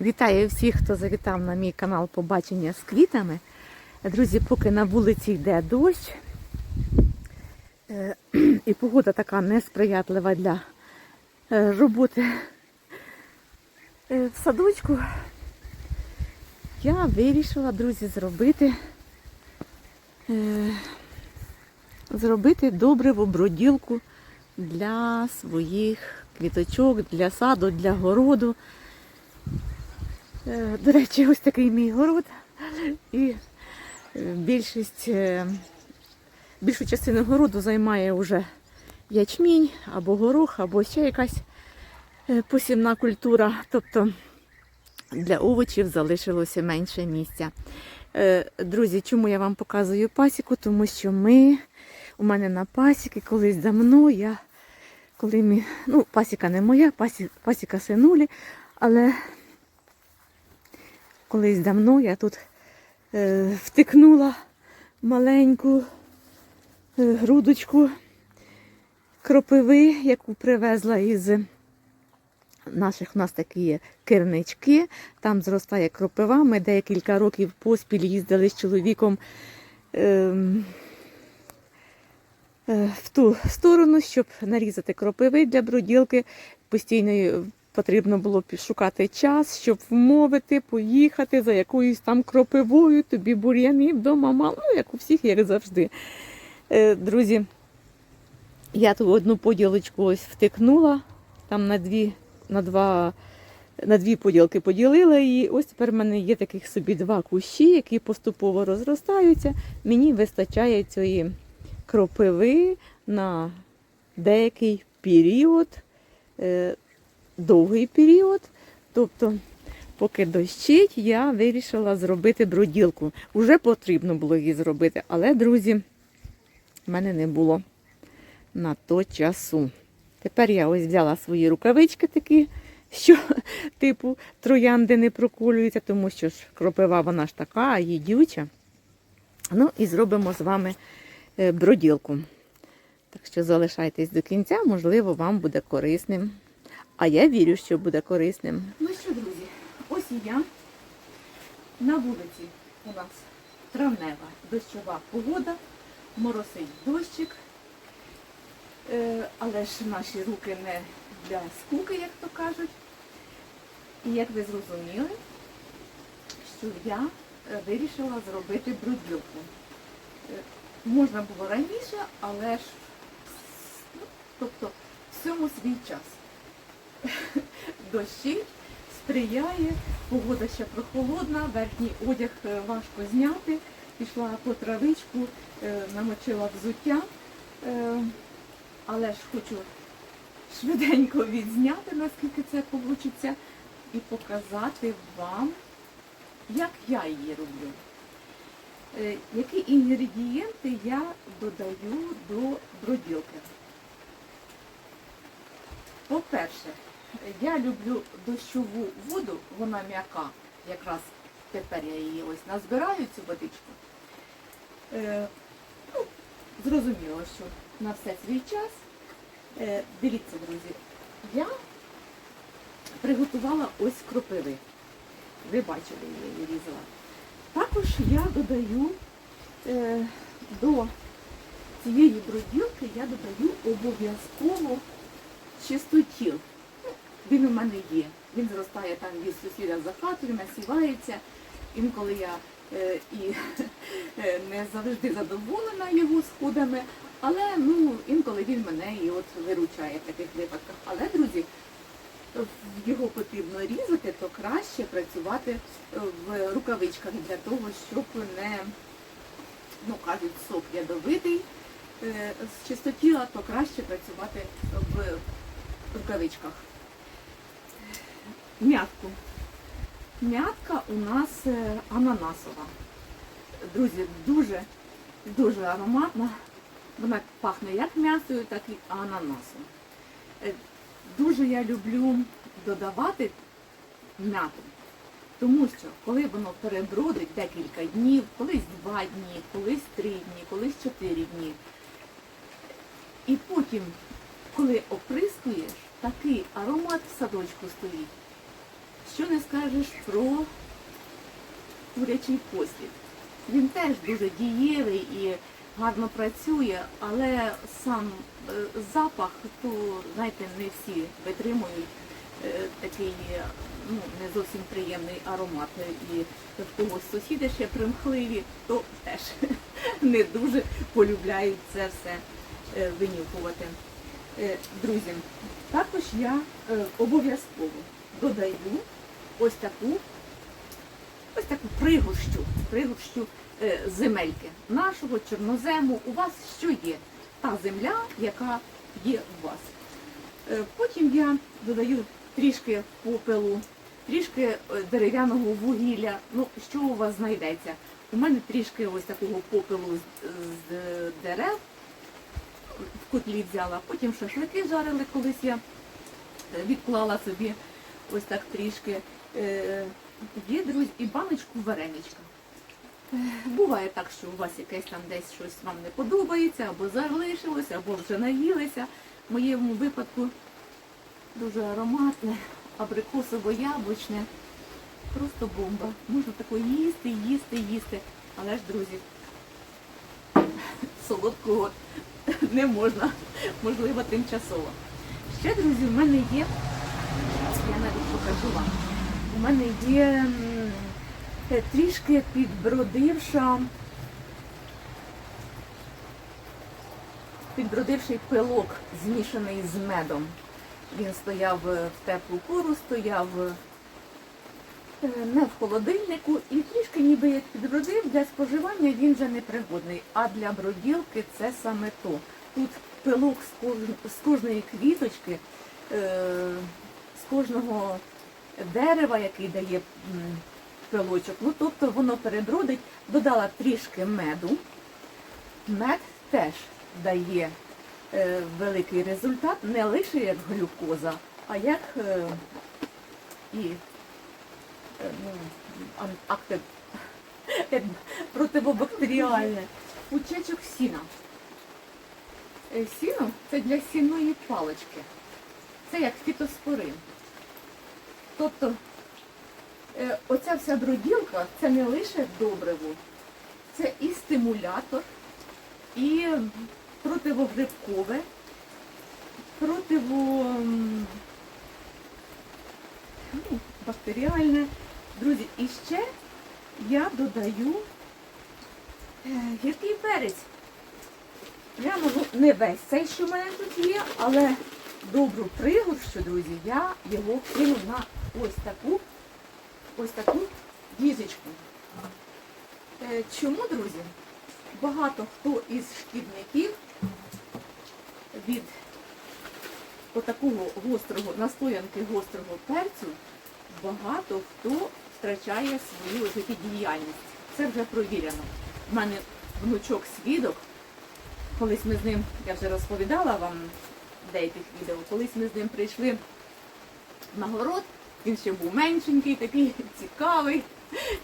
Вітаю всіх, хто завітав на мій канал Побачення з квітами. Друзі, поки на вулиці йде дощ, е, і погода така несприятлива для е, роботи е, в садочку, я вирішила, друзі, зробити, зробити добриву броділку для своїх квіточок, для саду, для городу. Е, До речі, ось такий мій город. І е, більшість, е, більшу частину городу займає вже ячмінь або горох, або ще якась посівна культура. Тобто для овочів залишилося менше місця. Друзі, чому я вам показую пасіку? Тому що ми, у мене на пасіки, колись давно я, коли ми, ну, пасіка не моя, пасі, пасіка синулі, але колись давно я тут е, втикнула маленьку е, грудочку кропиви, яку привезла із наших у нас такі є кирнички, там зростає кропива. Ми декілька років поспіль їздили з чоловіком ем, е, в ту сторону, щоб нарізати кропиви для броділки. Постійно потрібно було шукати час, щоб вмовити, поїхати за якоюсь там кропивою, тобі бур'янів вдома мало, ну, як у всіх, як завжди. Е, Друзі, я ту одну поділочку ось втикнула, там на дві, на два, на дві поділки поділила її. Ось тепер в мене є таких собі два кущі, які поступово розростаються. Мені вистачає цієї кропиви на деякий період, е, довгий період. Тобто, поки дощить, я вирішила зробити броділку. Уже потрібно було її зробити, але, друзі, в мене не було на то часу. Тепер я ось взяла свої рукавички такі, що типу троянди не проколюються, тому що ж кропива вона ж така, їдюча. Ну і зробимо з вами е, броділку. Так що залишайтесь до кінця, можливо, вам буде корисним. А я вірю, що буде корисним. Ну що, друзі, ось і я. На вулиці у нас травнева дощова погода, моросить дощик. Е, але ж наші руки не для скуки, як то кажуть. І як ви зрозуміли, що я е, вирішила зробити бруділку. Е, Можна було раніше, але ж ну, тобто всьому свій час. Дощить, сприяє, погода ще прохолодна, верхній одяг е, важко зняти. Пішла по травичку, е, намочила взуття. Е, але ж хочу швиденько відзняти, наскільки це вийде, і показати вам, як я її роблю. Які інгредієнти я додаю до броділки. По-перше, я люблю дощову воду, вона м'яка. Якраз тепер я її ось назбираю, цю водичку. Е, ну, зрозуміло, що на все свій час. Е, дивіться, друзі, я приготувала ось кропиви. Ви бачили, я її різала. Також я додаю е, до цієї броділки я додаю обов'язково чистотіл. Ну, Він у мене є. Він зростає там від сусіда за хатою, насівається. Інколи я е, і е, не завжди задоволена його сходами, але ну, інколи він мене і от виручає в таких випадках. Але, друзі, його потрібно різати, то краще працювати в рукавичках для того, щоб не, ну кажуть, сок ядовитий е, з чистотіла, то краще працювати в рукавичках. М'ятку. М'ятка у нас е, ананасова. Друзі, дуже, дуже ароматна. Вона пахне як м'ясою, так і ананасом. Е, Дуже я люблю додавати м'яту. Тому що коли воно перебродить декілька днів, колись два дні, колись три дні, колись чотири дні. І потім, коли оприскуєш, такий аромат в садочку стоїть. що не скажеш про курячий послід. Він теж дуже дієвий і гарно працює, але сам е, запах, то знаєте, не всі витримують е, такий е, ну, не зовсім приємний аромат. І в когось сусіди ще примхливі, то теж не дуже полюбляють це все винюхувати. Е, Друзі, також я е, обов'язково додаю ось таку ось таку пригущу, пригущу е, земельки нашого чорнозему. У вас що є? Та земля, яка є у вас. Потім я додаю трішки попелу, трішки дерев'яного вугілля. Ну, що у вас знайдеться? У мене трішки ось такого попелу з, дерев в котлі взяла. Потім шашлики жарили, колись я е, відклала собі ось так трішки. Е, Є, друзі, і баночку вареничка. Буває так, що у вас якесь там десь щось вам не подобається, або залишилося, або вже наїлися. В моєму випадку дуже ароматне, абрикосово-яблучне. Просто бомба. Можна таке їсти, їсти, їсти. Але ж, друзі, солодкого не можна, можливо, тимчасово. Ще, друзі, в мене є, я навіть покажу вам. У мене є е, трішки підбродивша, підбродивший пилок, змішаний з медом. Він стояв е, в теплу пору, стояв е, не в холодильнику і трішки ніби як підбродив, для споживання він вже не пригодний. А для броділки це саме то. Тут пилок з, кожної квіточки, е, з кожного дерева, який дає пилочок. Ну, тобто воно перебродить, додала трішки меду. Мед теж дає е, великий результат, не лише як глюкоза, а як е, і е, акти е, противобактеріальне. Пучечок сіна. Е, Сіно це для сінної палички. Це як фітоспорин. Тобто е, оця вся броділка це не лише добриво, це і стимулятор, і противогрибкове, противо ну. Друзі, і ще я додаю е, гіркий перець. Прямо ну, не весь цей, що в мене тут є, але добру пригорщу, друзі, я його кину на ось таку, ось таку діжечку. Е, Чому, друзі? Багато хто із шкідників від отакого гострого, настоянки гострого перцю, багато хто втрачає свою життєдіяльність. Це вже провірено. У мене внучок свідок, колись ми з ним, я вже розповідала вам в деяких відео, колись ми з ним прийшли на город, він ще був меншенький, такий цікавий.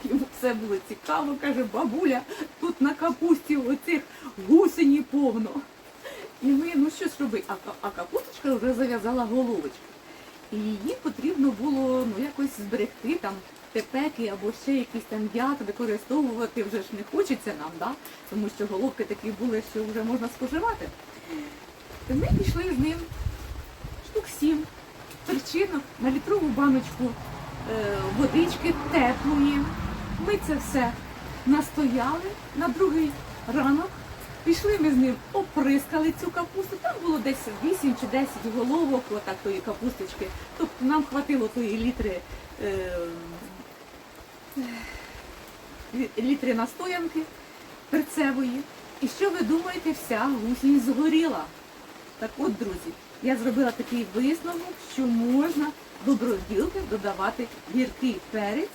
Йому все було цікаво, каже, бабуля, тут на капусті оцих гусені повно. І ми, ну що ж робити, а, а капусточка вже зав'язала головочку. І її потрібно було ну, якось зберегти, там, тепеки або ще якийсь там яд використовувати вже ж не хочеться нам, да? тому що головки такі були, що вже можна споживати. І ми пішли з ним штук сім перчинок на літрову баночку е, водички теплої. Ми це все настояли на другий ранок. Пішли ми з ним, оприскали цю капусту. Там було десь 8 чи 10 головок отак тої капусточки. Тобто нам хватило тої літри, е, літри настоянки перцевої. І що ви думаєте, вся гусінь згоріла. Так от, друзі, я зробила такий висновок, що можна до броділки додавати гіркий перець.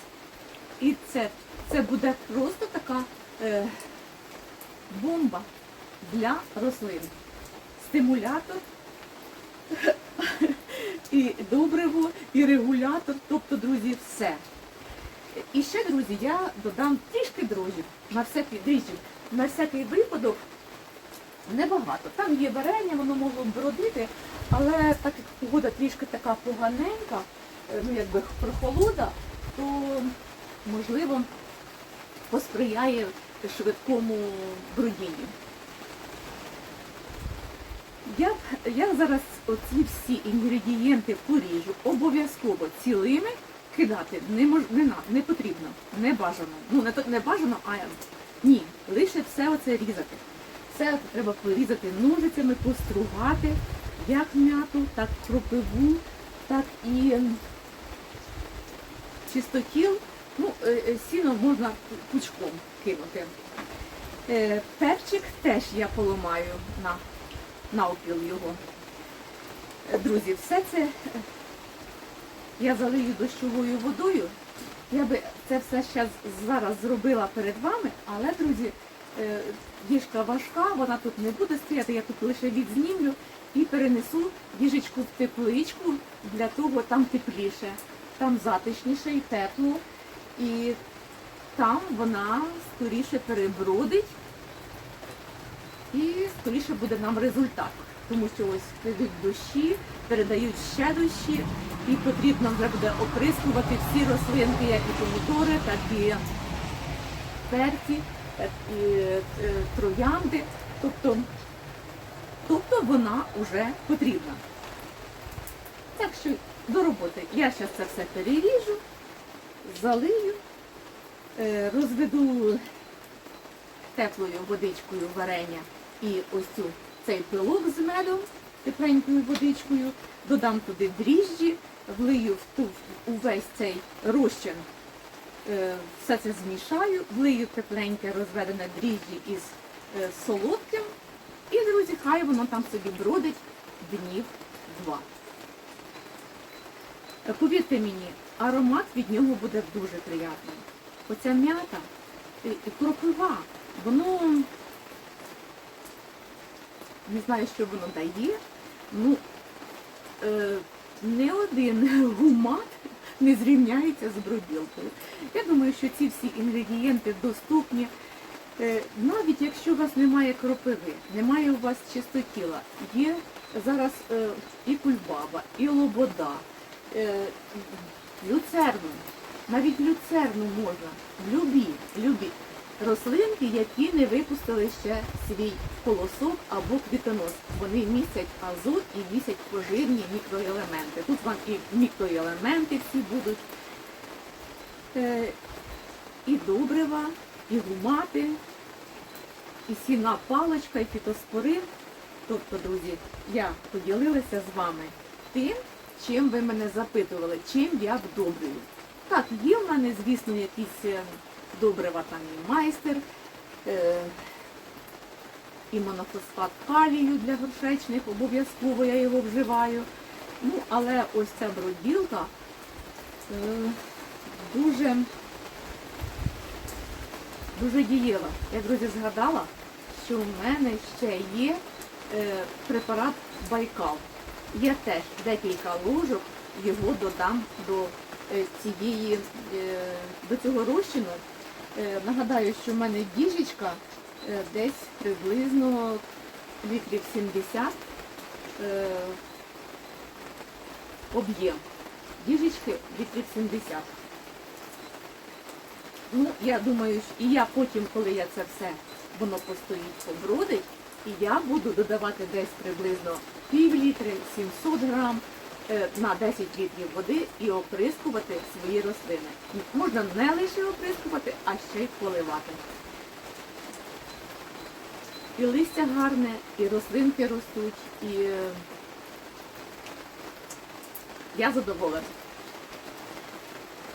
І це, це буде просто така е, бомба для рослин. Стимулятор і добриво, і регулятор, тобто, друзі, все. І ще, друзі, я додам трішки дрожжів на всякий дріжджів, на всякий випадок. Небагато. Там є варення, воно могло б бродити, але так як погода трішки така поганенька, е, ну, якби прохолода, то можливо посприяє швидкому брудінню. Я, я зараз оці всі інгредієнти поріжу обов'язково цілими кидати не, мож, не, не потрібно, не бажано. Ну не, не бажано, а ні, лише все оце різати. Все треба порізати ножицями, постругати, як м'яту, так кропиву, так і м, чистотіл. Ну, е, е, сіно можна пучком кинути. Е, Перчик теж я поламаю на навпіл його. Друзі, все це я залию дощовою водою. Я би це все ще зараз зробила перед вами, але, друзі, е, їжка важка, вона тут не буде стояти, я тут лише відзнімлю і перенесу їжечку в тепличку, для того там тепліше, там затишніше і тепло. І там вона скоріше перебродить і скоріше буде нам результат. Тому що ось прийдуть дощі, передають ще дощі, і потрібно вже буде оприскувати всі рослинки, як і помідори, так і перці, так і е, троянди. Тобто, тобто вона вже потрібна. Так що до роботи. Я зараз це все переріжу, залию, е, розведу теплою водичкою варення і ось цю, цей пилок з медом, тепленькою водичкою, додам туди дріжджі, влию в ту, увесь цей розчин, е, все це змішаю, влию тепленьке розведене дріжджі із е, солодким. І, друзі, хай воно там собі бродить днів два. Е, Повірте мені, аромат від нього буде дуже приятний. Оця м'ята і кропива, воно не знаю, що воно дає. Ну, е, не один гумат не зрівняється з броділкою. Я думаю, що ці всі інгредієнти доступні. Е, навіть якщо у вас немає кропиви, немає у вас чистотіла, є зараз е, і кульбаба, і лобода, е, люцерну, навіть люцерну можна, любі, любі рослинки, які не випустили ще свій колосок або квітонос. Вони містять азот і містять поживні мікроелементи. Тут вам і мікроелементи всі будуть, е, і добрива, і гумати, і сіна паличка, і фітоспорин. Тобто, друзі, я поділилася з вами тим, чим ви мене запитували, чим я вдобрюю. Так, є в мене, звісно, якісь е, добрива там і майстер, е, і монофосфат калію для горшечних, обов'язково я його вживаю. Ну, але ось ця броділка е, дуже, дуже дієва. Я, друзі, згадала, що в мене ще є е, препарат Байкал. Я теж декілька ложок його додам до цієї, до цього розчину. Е, Нагадаю, що в мене діжечка е, десь приблизно літрів 70 е, об'єм. Діжечки літрів 70. Ну, я думаю, і я потім, коли я це все, воно постоїть, побродить, і я буду додавати десь приблизно пів літри, 700 грам е, на 10 літрів води і оприскувати свої рослини. Можна не лише оприскувати, а ще й поливати. І листя гарне, і рослинки ростуть, і е, я задоволена.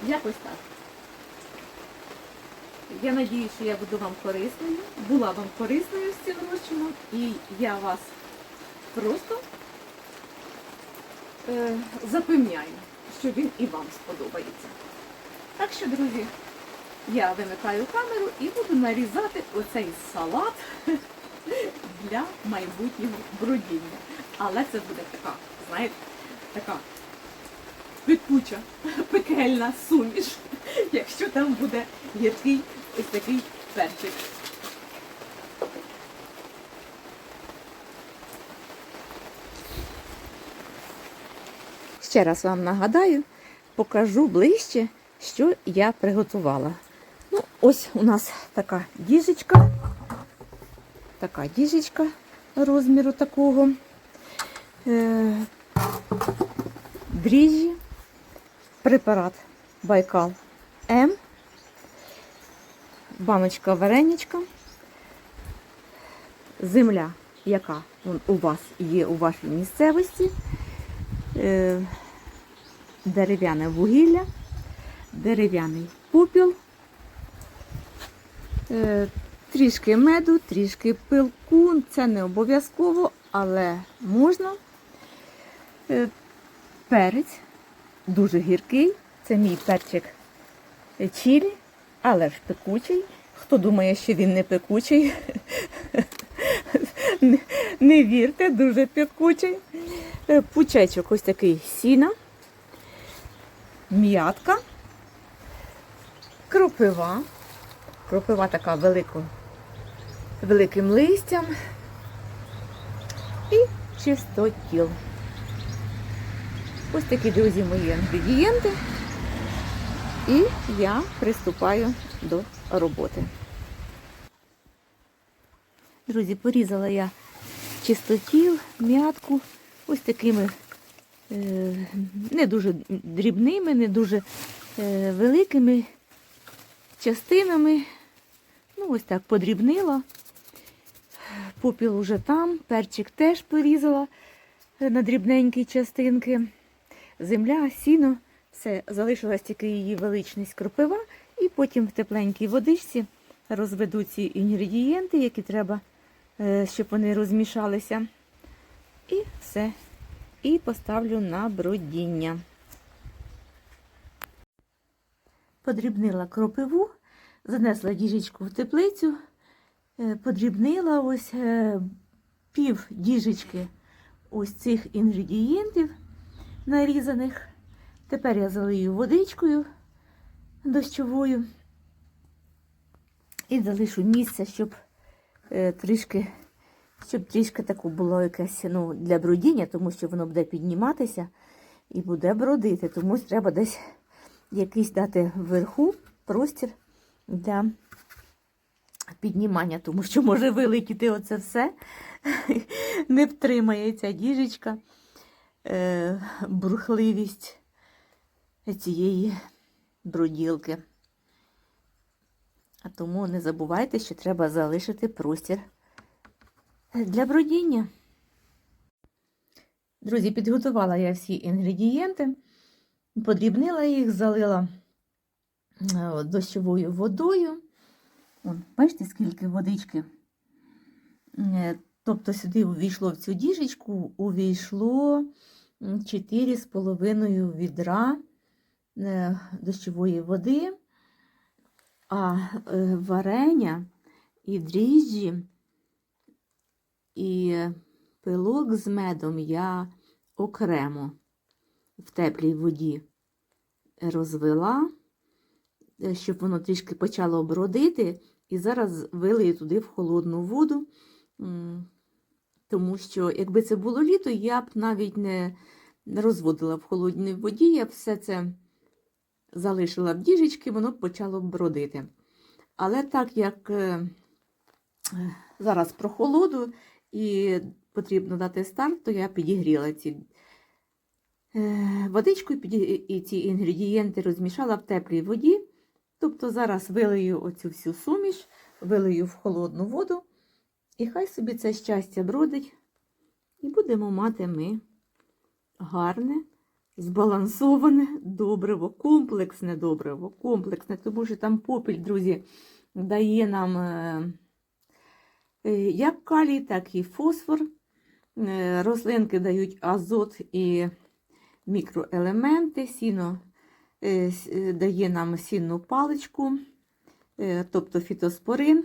Якось так. Я надію, що я буду вам корисною, була вам корисною з цим розчином, і я вас просто е, запевняю, що він і вам сподобається. Так що, друзі, я вимикаю камеру і буду нарізати оцей салат для майбутнього бродіння. Але це буде така, знаєте, така пекуча, пекельна суміш, якщо там буде гіркий ось такий перчик. Ще раз вам нагадаю, покажу ближче, що я приготувала. Ну, ось у нас така діжечка. Така діжечка розміру такого. Е, дріжджі, препарат Байкал М, баночка вареничка, земля, яка у вас є у вашій місцевості, е, дерев'яне вугілля, дерев'яний попіл, е, трішки меду, трішки пилку. Це не обов'язково, але можна. Е, Перець дуже гіркий. Це мій перчик чилі, але ж пекучий. Хто думає, що він не пекучий, не- не вірте, дуже пекучий. Е, Пучечок ось такий сіна, м'ятка, кропива. Кропива така велико, великим листям і чистотіл. Ось такі, друзі, мої інгредієнти. І я приступаю до роботи. Друзі, порізала я чистотіл, м'ятку, ось такими не дуже дрібними, не дуже е, великими частинами. Ну, ось так подрібнила. Попіл уже там, перчик теж порізала е, на дрібненькі частинки. Земля, сіно, все, залишилась тільки її величність кропива, і потім в тепленькій водичці розведу ці інгредієнти, які треба, е, щоб вони розмішалися. І все. І поставлю на бродіння. Подрібнила кропиву, занесла діжечку в теплицю, е, подрібнила ось е, пів діжечки ось цих інгредієнтів нарізаних. Тепер я залию водичкою дощовою і залишу місце, щоб е, трішки, щоб трішки таку було якесь ну, для бродіння, тому що воно буде підніматися і буде бродити. Тому треба десь якийсь дати вверху простір для піднімання, тому що може вилетіти оце все, не втримає ця діжечка е, бурхливість цієї бруділки. А тому не забувайте, що треба залишити простір для бродіння. Друзі, підготувала я всі інгредієнти, подрібнила їх, залила е, дощовою водою. Вон, бачите, скільки водички. Е, Тобто сюди увійшло в цю діжечку, увійшло 4,5 відра е, дощової води, а варення і дріжджі, і пилок з медом я окремо в теплій воді розвела, е, щоб воно трішки почало бродити, і зараз вилию туди в холодну воду. Тому що, якби це було літо, я б навіть не розводила в холодній воді, я б все це залишила в діжечки, воно б почало бродити. Але так як е, е, зараз прохолоду і потрібно дати старт, то я підігріла ці е, водичку і ці інгредієнти розмішала в теплій воді. Тобто зараз вилию оцю всю суміш, вилию в холодну воду. І хай собі це щастя бродить, і будемо мати ми гарне, збалансоване добриво, комплексне добриво, комплексне, тому що там попіль, друзі, дає нам е, як калій, так і фосфор. Е, Рослинки дають азот і мікроелементи, сіно е, е, дає нам сінну паличку, е, тобто фітоспорин.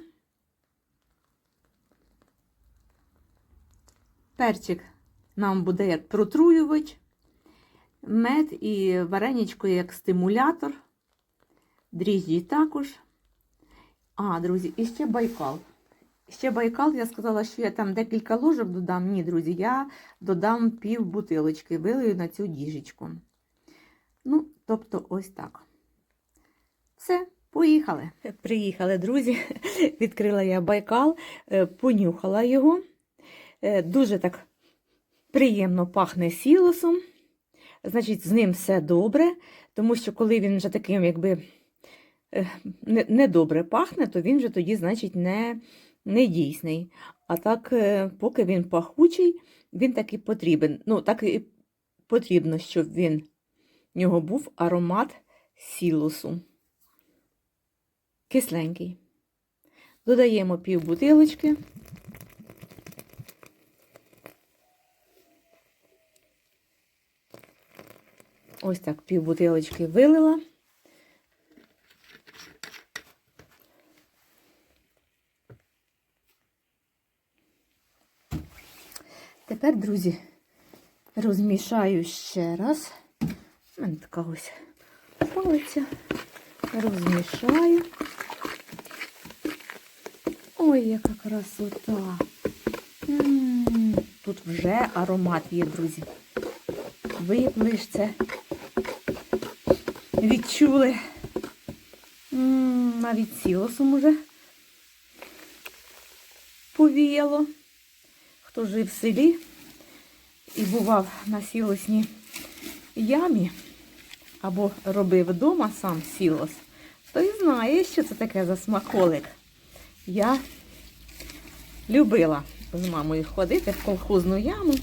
Перчик нам буде як протруювач, мед і вареничко як стимулятор, дріжджі також. А, друзі, і ще байкал. Ще байкал, я сказала, що я там декілька ложок додам. Ні, друзі, я додам пів бутилочки, вилию на цю діжечку. Ну, тобто, ось так. Все, поїхали. Приїхали, друзі. Відкрила я байкал, е, понюхала його. Е, Дуже так приємно пахне сілосом. Значить, з ним все добре, тому що коли він вже таким, якби е, недобре пахне, то він вже тоді, значить, не, не дійсний. А так, е, поки він пахучий, він так і потрібен. Ну, так і потрібно, щоб він в нього був аромат сілосу. Кисленький. Додаємо пів бутилочки. Ось так пів бутилочки вилила. Тепер, друзі, розмішаю ще раз. У мене така ось палиця. Розмішаю. Ой, яка красота. Тут вже аромат є, друзі. Ви ж це відчули. Навіть сілосом уже повіяло. Хто жив в селі і бував на сілосній ямі або робив вдома сам сілос, той знає, що це таке за смаколик. Я любила з мамою ходити в колхозну яму.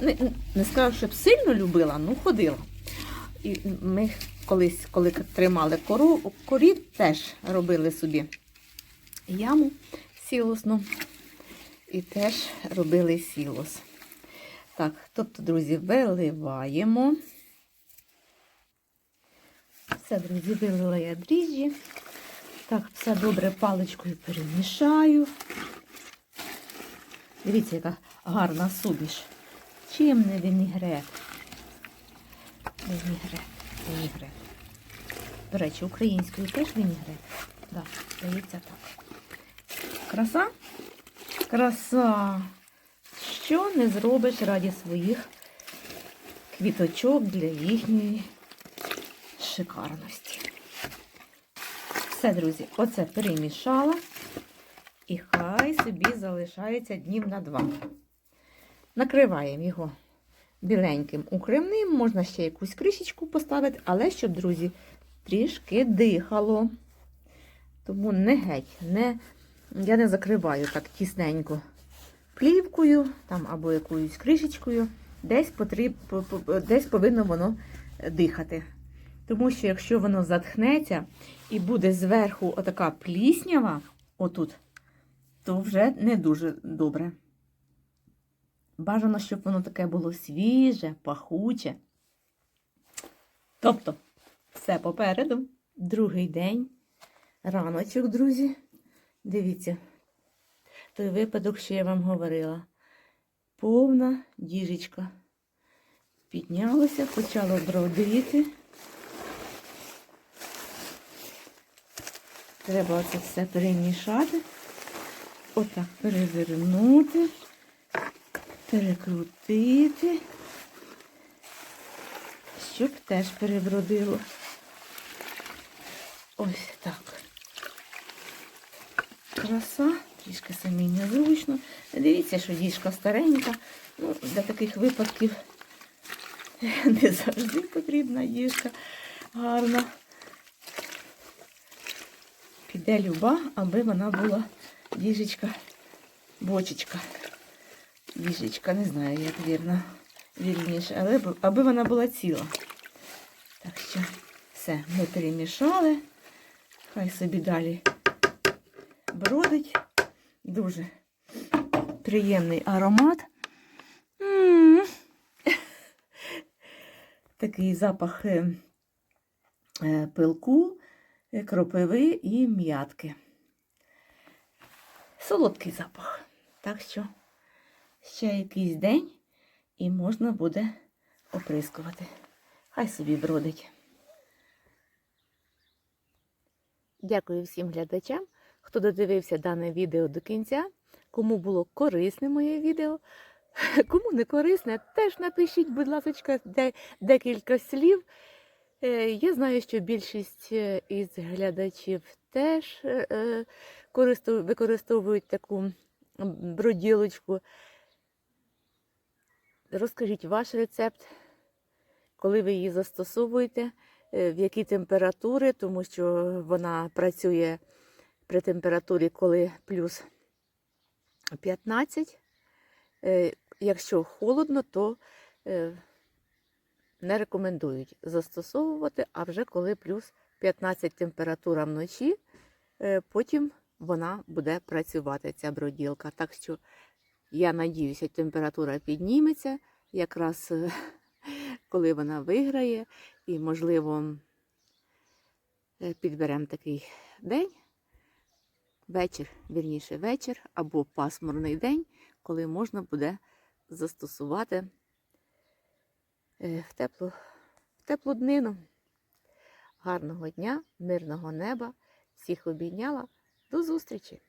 Не, не скажу, щоб сильно любила, ну ходила. І ми колись, коли тримали кору, корів, теж робили собі яму сілосну і теж робили сілос. Так, тобто, друзі, виливаємо. Все, друзі, вилила я дріжджі. Так, все добре паличкою перемішаю. Дивіться, яка гарна суміш. Чим не вінігрет? Вінігрет, вінігрет. До речі, українською теж вінігрет. Так, здається так. Краса? Краса. Що не зробиш раді своїх квіточок для їхньої шикарності. Все, друзі, оце перемішала. І хай собі залишається днів на два. Накриваємо його біленьким укривним, можна ще якусь кришечку поставити, але щоб, друзі, трішки дихало. Тому не геть, не, я не закриваю так тісненько плівкою там, або якоюсь кришечкою. Десь, потріб, по- по- десь повинно воно дихати. Тому що якщо воно затхнеться і буде зверху отака пліснява, отут, то вже не дуже добре. Бажано, щоб воно таке було свіже, пахуче. Тобто, все попереду, другий день, раночок, друзі. Дивіться, той випадок, що я вам говорила. Повна діжечка. Піднялося, почало бродити. Треба це все перемішати. Отак перевернути, перекрутити, щоб теж перебродило. Ось так. Краса, трішки самі незручно. Дивіться, що діжка старенька. Ну, для таких випадків не завжди потрібна діжка гарна. Піде люба, аби вона була діжечка, бочечка. Діжечка, не знаю, як вірно, вірніше, але аби вона була ціла. Так що все, ми перемішали. Хай собі далі бродить. Дуже приємний аромат. Такий запах е, е, пилку, е, кропиви і м'ятки. Солодкий запах. Так що ще якийсь день і можна буде оприскувати. Хай собі бродить. Дякую всім глядачам, хто додивився дане відео до кінця. Кому було корисне моє відео, кому не корисне, теж напишіть, будь ласка, декілька слів. Е, Я знаю, що більшість е, із глядачів теж е, використовують таку броділочку. Розкажіть ваш рецепт, коли ви її застосовуєте, в які температури, тому що вона працює при температурі, коли плюс 15. Е, Якщо холодно, то е, не рекомендують застосовувати, а вже коли плюс 15 температура вночі, е, потім вона буде працювати, ця броділка. Так що я надіюся, температура підніметься якраз коли вона виграє, і, можливо, підберемо такий день, вечір, вірніше вечір, або пасмурний день, коли можна буде застосувати е, в теплу, в теплу днину. Гарного дня, мирного неба. Всіх обійняла. До зустрічі!